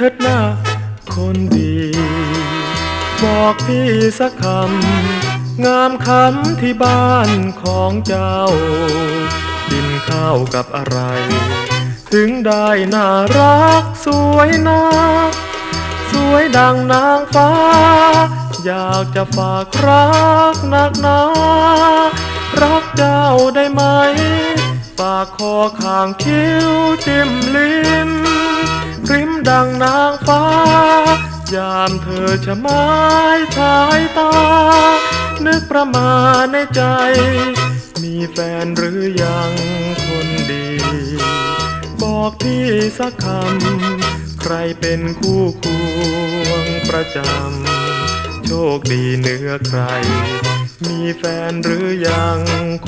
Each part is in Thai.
เถิดหน้าคนดี บอกพี่สักคำ งามคำที่บ้านของเจ้า กินข้าวกับอะไร ถึงได้น่ารักสวยนัก สวยดังนางฟ้า อยากจะฝากรักนักหนารักเจ้าได้ไหม ฝากคอข้างคิ้วจิ้มลิ้ม ริมดังนางฟ้า ยามเธอชะไม้ชายตา นึกประมาณในใจ มีแฟนหรือยังคนดี บอกพี่สักคำ ใครเป็นคู่ควงประจำ โชคดีเหนือใคร มีแฟนหรือยัง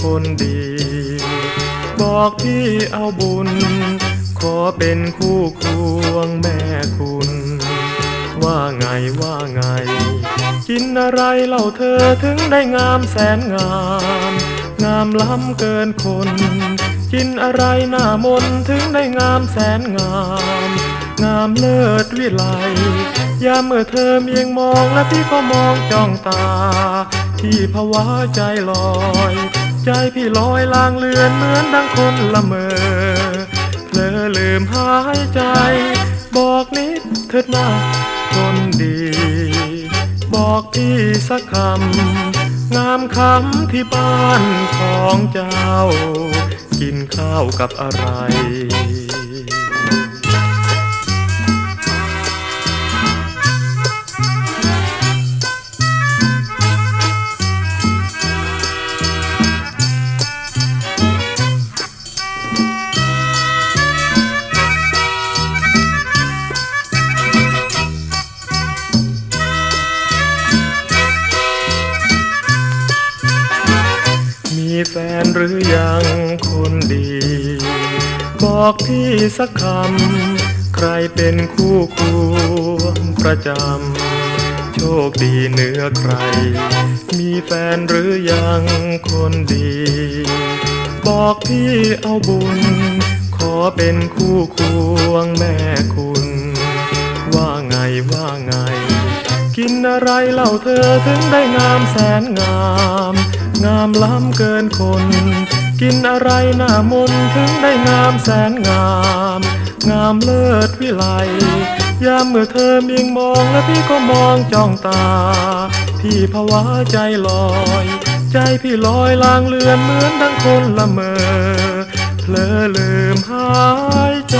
คนดี บอกพี่เอาบุญ ขอเป็นคู่ควงแม่คุณ ว่าไงว่าไง กินอะไรเล่าเธอถึงได้งามแสนงาม งามล้ำเกินคน กินอะไรหน้ามนถึงได้งามแสนงาม งามเลิศวิไลยามเมื่อเธอเมียงมองและพี่ก็มองจ้องตาพี่ภาวะใจลอย ใจพี่ลอยลางเลือนเหมือนดังคนละเมอ มหายใจ บอกนิดเถิดนะคนดี บอกพี่สักคำ งามคำที่บ้านของเจ้า กินข้าวกับอะไร แฟนหรือยังคนดี บอกพี่สักคำ ใครเป็นคู่ควงประจำ โชคดีเหนือใคร มีแฟนหรือยังคนดี บอกพี่เอาบุญ ขอเป็นคู่ควงแม่คุ กินอะไรเล่าเธอถึงได้งามแสนงาม งามล้ำเกินคน กินอะไรหน้ามนถึงได้งามแสนงาม งามเลิศวิไลยามเมื่อเธอมีงมองและพี่ก็มองจ้องตา พี่ภาวะใจลอย ใจพี่ลอยลางเลือนเหมือนดังคนละเมอเพลอลืมหายใจ